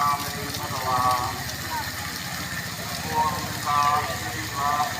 นาเมพระวาปวงตาสิวา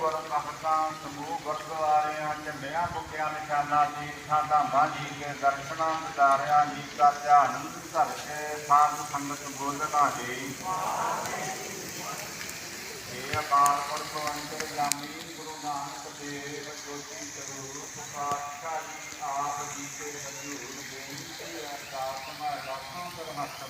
ਗੁਰ ਮਹਤਾਂ ਸਮੂਹ ਗੁਰਦੁਆਰਿਆਂ, ਝੰਡਿਆਂ ਮੁਕਿਆਂ ਨਿਸ਼ਾਨਾ ਤੀਰਥਾਂ ਧਾਮਾਂ ਜੀ ਕੇ ਦਰਸ਼ਨਾਂ ਦਿਦਾਰਿਆਂ ਜੀ ਦਾ ਧਿਆਨ ਧਰ ਕੇ ਸਾਧ ਸੰਗਤ ਬੋਲਣਾ ਜੀ। ਇਹ ਅਕਾਲ ਪੁਰਖ ਅੰਤਰ ਜਾਮੀ, ਗੁਰੂ ਨਾਨਕ ਦੇਵ, ਜੋਤੀ ਸਰੂਪ, ਪਾਤਸ਼ਾਹ ਜੀ, ਆਪ ਜੀ ਕੇ ਹਜ਼ੂਰ, ਬੇਨਤੀ ਅਰਦਾਸ ਮੈਂ ਲੱਖਾਂ ਕਰ ਹੱਥ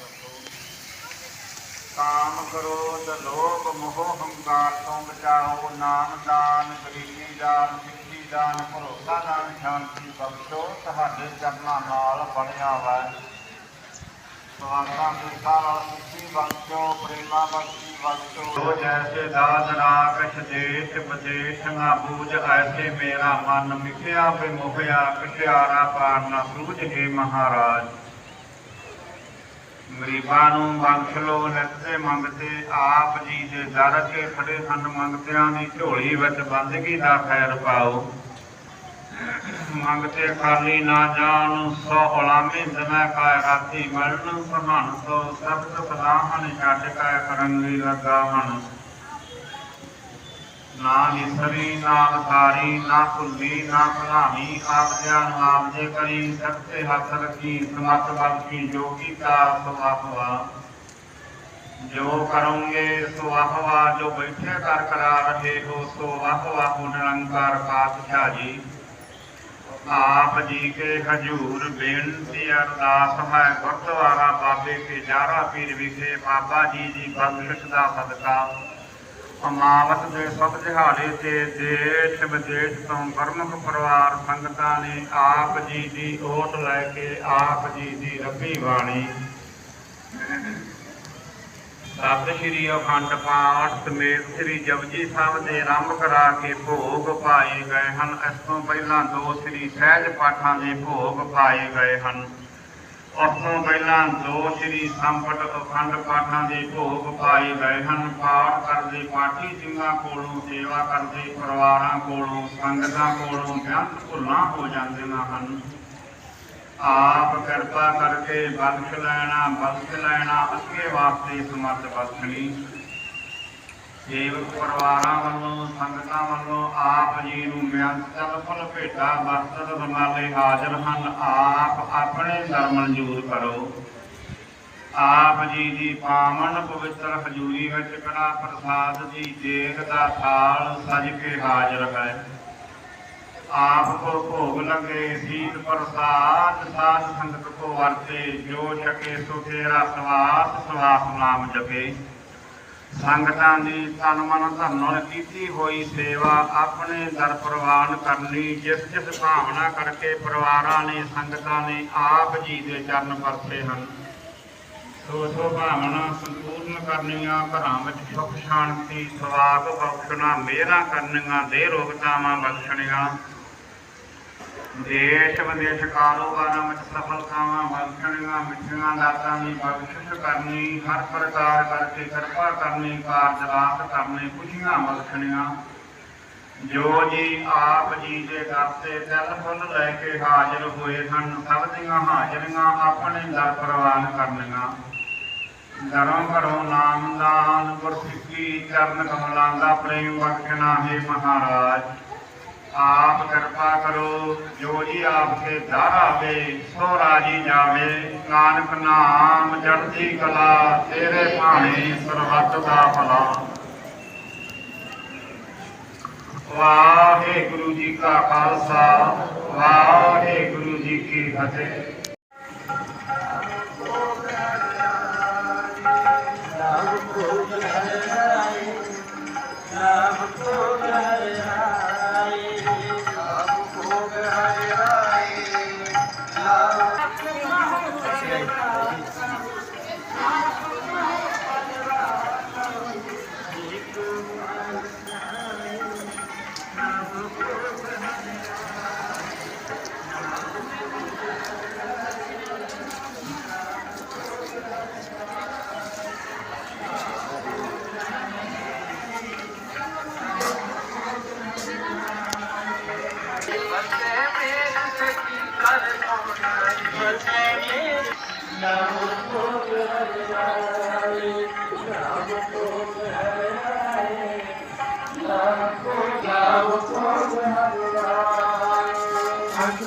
ਕਾਮ ਕ੍ਰੋਧ ਲੋਭ ਮੋਹ ਹੰਕਾਰ ਤੋਂ ਬਚਾਓ। ਨਾਮ ਦਾਨ, ਗਰੀਬੀ ਦਾਨ, ਸਿੱਖੀ ਦਾਨ, ਭਰੋਸਾ ਦਾਨ, ਸ਼ਾਂਤੀ ਬਖਸ਼ੋ। ਤੁਹਾਡੇ ਚਰਨਾਂ ਨਾਲ ਬਣਿਆ ਵਾ। ਸਵਾਸਾਂ ਦੇ ਸਾਰਾ ਸਿੱਖੀ ਬਖਸ਼ੋ, ਪ੍ਰੇਮਾ ਬਖਸ਼ੀ ਬਖਸ਼ੋ। ਜੋ ਜੈਸੇ ਦਾਸ ਰਾਕਸ਼ ਦੇਸ਼ ਬਦੇਸ਼ ਨਾ ਬੂਝ, ਐਸੇ ਮੇਰਾ ਮਨ ਮਿਖਿਆ ਬਿਮੁਖਿਆ ਕਟਿਆਰਾ ਪਾਰ ਨਾ ਸੂਝ ਹੈ ਮਹਾਰਾਜ। ਗਰੀਬਾਂ ਨੂੰ ਬਖਸ਼ ਲੋ ਨਿੱਤੇ ਮੰਗਤੇ ਆਪ ਜੀ ਦੇ ਦਰ ਕੇ ਖੜੇ ਹਨ ਮੰਗਤਿਆਂ ਦੀ ਝੋਲੀ ਵਿੱਚ ਬੰਦਗੀ ਦਾ ਖੈਰ ਪਾਓ। ਮੰਗਤੇ ਖਾਲੀ ਨਾ ਜਾਣ, ਸੋ ਉਲਾਮੇ ਜਮੈ ਕਾ ਰਾਤੀ ਮਰਨ ਸਮਾਨ ਸੋ ਸਬਦ ਸਲਾਹਨ ਛੱਡ ਕਾਇ ਕਰਨ ਲਈ ਲੱਗਾ ਹਨ। ਨਾ ਵਿਸਰੀ ਨਾ ਅਸਾਰੀ ਨਾ ਭੁੱਲੀ, ਨਾ ਭੁਲਾਵੀ, ਆਪ ਜਾਨ ਆਪ ਜੇ ਕਰੀ ਸਖਤੇ ਹੱਥ ਰੱਖੀ, ਸਮਤ ਬਖਸ਼ੀ ਜੋ ਕੀਤਾ ਸੋ ਆਪਵਾ ਜੋ ਕਰੋਗੇ ਸੋ ਆਪਵਾ ਜੋ ਬੈਠੇ ਕਰ ਕਰਾ ਰਹੇ ਹੋ ਸੋ ਆਪਵਾ ਹੋ ਨਿਰੰਕਾਰ ਪਾਤਸ਼ਾਹ ਜੀ। ਆਪ ਜੀ ਕੇ ਹਜੂਰ ਬੇਨਤੀ ਅਰਦਾਸ ਹੈ, ਗੁਰਦੁਆਰਾ ਬਾਬੇ ਕੇ ਜਾਰਾ ਪੀਰ ਵਿਖੇ ਬਾਬਾ ਜੀ ਦੀ ਬਖਸ਼ਿਸ਼ ਦਾ ਸਦਕਾ। ਅਮਾਵਤ ਦੇ ਸਭ ਦਿਹਾੜੇ ਤੇ ਦੇਸ਼ ਵਿਦੇਸ਼ ਤੋਂ ਗੁਰਮੁਖ ਪਰਿਵਾਰ ਸੰਗਤਾਂ ਨੇ ਆਪ ਜੀ ਦੀ ਓਟ ਲੈ ਕੇ ਆਪ ਜੀ ਦੀ ਰੱਬੀ ਬਾਣੀ। ਸਤਿ ਸ਼੍ਰੀ ਅਖੰਡ ਪਾਠ ਸਮੇਤ ਸ੍ਰੀ ਜਪਜੀ ਸਾਹਿਬ ਦੇ ਆਰੰਭ ਕਰਾ ਕੇ ਭੋਗ ਪਾਏ ਗਏ ਹਨ। ਇਸ ਤੋਂ ਪਹਿਲਾਂ ਦੋ ਸ੍ਰੀ ਸਹਿਜ ਪਾਠਾਂ ਦੇ ਭੋਗ ਪਾਏ ਗਏ ਹਨ। ਉਸ ਤੋਂ ਪਹਿਲਾਂ ਦੋ ਸ੍ਰੀ ਸੰਪਟ ਅਖੰਡ ਪਾਠਾਂ ਦੇ ਭੋਗ ਪਾਏ ਗਏ ਹਨ। ਪਾਠ ਕਰਦੇ ਪਾਠੀ ਸਿੰਘਾਂ ਕੋਲੋਂ, ਸੇਵਾ ਕਰਦੇ ਪਰਿਵਾਰਾਂ ਕੋਲੋਂ, ਸੰਗਤਾਂ ਕੋਲੋਂ ਬਿਆੰਤ ਭੁੱਲਾਂ ਹੋ ਜਾਂਦੀਆਂ ਹਨ। ਆਪ ਕਿਰਪਾ ਕਰਕੇ ਬਖਸ਼ ਲੈਣਾ ਬਖਸ਼ ਲੈਣਾ, ਅੱਗੇ ਵਾਸਤੇ ਸਮਰਥ ਬਖਸ਼ਣੀ। ਸੇਵਕ ਪਰਿਵਾਰਾਂ ਵੱਲੋਂ, ਸੰਗਤਾਂ ਵੱਲੋਂ ਆਪ ਜੀ ਨੂੰ ਬਿਆੰਤ ਚਲ ਭੇਟਾ ਬਖਸ਼ਤ ਬਨਾਲੇ ਹਾਜ਼ਰ ਹਨ। ਆਪ ਆਪਣੇ ਦਰ ਮਨਜ਼ੂਰ ਕਰੋ। ਆਪ ਜੀ ਦੀ ਪਾਵਨ ਪਵਿੱਤਰ ਹਜ਼ੂਰੀ ਵਿੱਚ ਕੜਾ ਪ੍ਰਸਾਦ ਦੀ ਦੇਗ ਦਾ ਥਾਲ ਸਜ ਕੇ ਹਾਜ਼ਰ ਹੈ। ਆਪ ਕੋ ਭੋਗ ਲਗੇ ਸੀਤ ਪ੍ਰਸਾਦ ਸਾਧ ਸੰਗਤ ਕੋ ਵਰਤੇ, ਜੋ ਛਕੇ ਸੋ ਤੇਰਾ ਸਵਾਸ ਸਵਾਸ ਨਾਮ ਜਪੇ। ਸੰਗਤਾਂ ਦੀ ਤਨ ਮਨ ਧਨ ਨਾਲ ਕੀਤੀ ਹੋਈ ਸੇਵਾ ਆਪਣੇ ਦਰ ਪ੍ਰਵਾਨ ਕਰਨੀ, ਜਿਸ ਜਿਸ ਭਾਵਨਾ ਕਰਕੇ ਪਰਿਵਾਰਾਂ ਨੇ, ਸੰਗਤਾਂ ਨੇ ਆਪ ਜੀ ਦੇ ਚਰਨ ਵਰਤੇ ਹਨ। ਸੋ ਸੋ ਭਾਵਨਾ ਸੰਪੂਰਨ ਕਰਨੀਆਂ, ਘਰਾਂ ਵਿੱਚ ਸੁਖ ਸ਼ਾਂਤੀ ਸਵਾਗ ਬਖਸ਼ਣਾ ਮਿਹਰਾਂ ਕਰਨੀਆਂ, ਦੇ ਰੋਗਤਾਵਾਂ ਬਖਸ਼ਣੀਆਂ। ਦੇਸ਼ ਵਿਦੇਸ਼ ਕਾਰੋਬਾਰਾਂ ਵਿੱਚ ਸਫਲਤਾਵਾਂ ਬਖਸ਼ਣੀਆਂ ਮਿੱਠੀਆਂ ਦਾਤਾਂ ਦੀ ਬਖਸ਼ਿਸ਼ ਕਰਨੀ, ਹਰ ਪ੍ਰਕਾਰ ਕਰਕੇ ਕਿਰਪਾ ਕਰਨੀ ਕਾਰਜਲਾਤ ਕਰਨੇ, ਖੁਸ਼ੀਆਂ ਬਖਸ਼ਣੀਆਂ। ਜੋ ਜੀ ਆਪ ਜੀ ਦੇ ਦਰ ਤੇ ਦਿਲ ਫੁੱਲ ਲੈ ਕੇ ਹਾਜ਼ਰ ਹੋਏ ਹਨ, ਸਭ ਦੀਆਂ ਹਾਜ਼ਰੀਆਂ ਆਪਣੇ ਦਰ ਪ੍ਰਵਾਨ ਕਰਨੀਆਂ। ਦਰੋਂ ਘਰੋਂ ਨਾਮ ਦਾਨ ਗੁਰਸਿੱਖੀ, ਚਰਨ ਕਮਲਾਂ ਦਾ ਪ੍ਰੇਮ ਬਖਸ਼ਣਾ ਹੈ ਮਹਾਰਾਜ। ਆਪ ਕਿਰਪਾ ਕਰੋ, ਜੋ ਜੀ ਆਪ ਕੇ ਦਰ ਆਵੇ ਸੋ ਰਾਜੀ ਜਾਵੇ। ਨਾਨਕ ਨਾਮ ਜੜਦੀ ਕਲਾ, ਤੇਰੇ ਭਾਣੇ ਸਰਬੱਤ ਦਾ ਭਲਾ। ਵਾਹਿਗੁਰੂ ਜੀ ਕਾ ਖਾਲਸਾ, ਵਾਹਿਗੁਰੂ ਜੀ ਕੀ ਫਤਿਹ।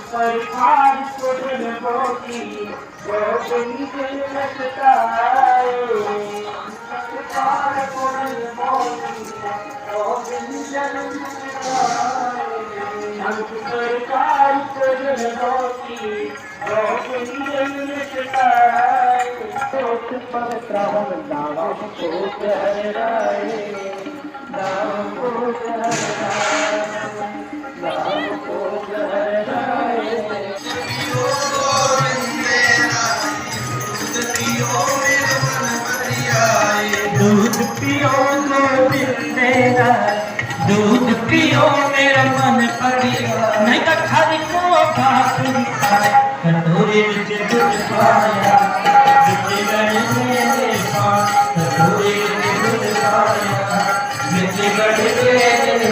परिवार कुटुंब की गोपनी दिल लटकाए परिवार कुटुंब की गोपनी दिल लटकाए हम परिवार कुटुंब की गोपनी दिल लटकाए सोच पवित्र नाम को हराए नाम को हराए नाम को हराए दूध पियो गोविंद मेरा दूध पियो मेरा मन ਪੜਿਆ ਨਹੀਂ ਤਾਂ ਖਾਰੀ ਕੋ ਬਾਤ ਕਟੋਰੇ ਵਿੱਚ ਦੁੱਧ ਪਾਇਆ ਜਿੱਤੇ ਗੜੇ ਦੇ ਪਾ। ਕਟੋਰੇ ਵਿੱਚ ਦੁੱਧ ਪਾਇਆ ਜਿੱਤੇ ਗੜੇ ਦੇ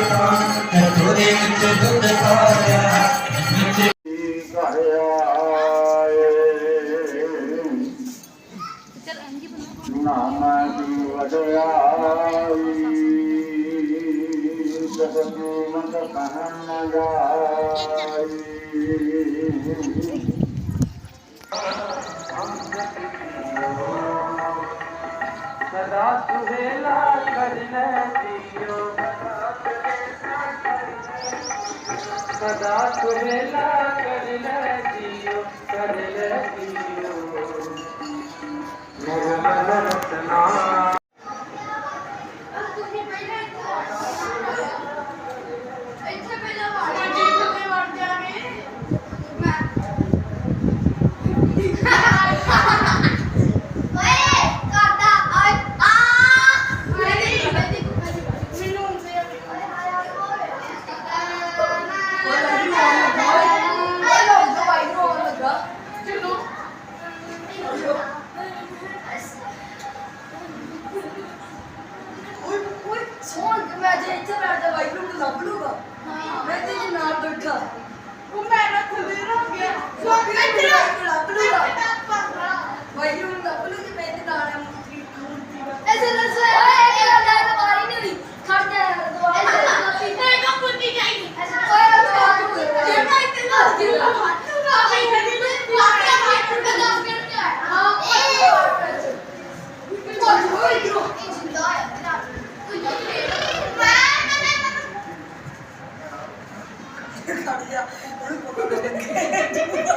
ਜਗਤੀ ਮਤ ਕਹਿਣ ਜਾਈ सदा सुहेला करने दियो सदा सुहेला करने दियो करने दियो karya Uy, pagkakalit. Ito, ito.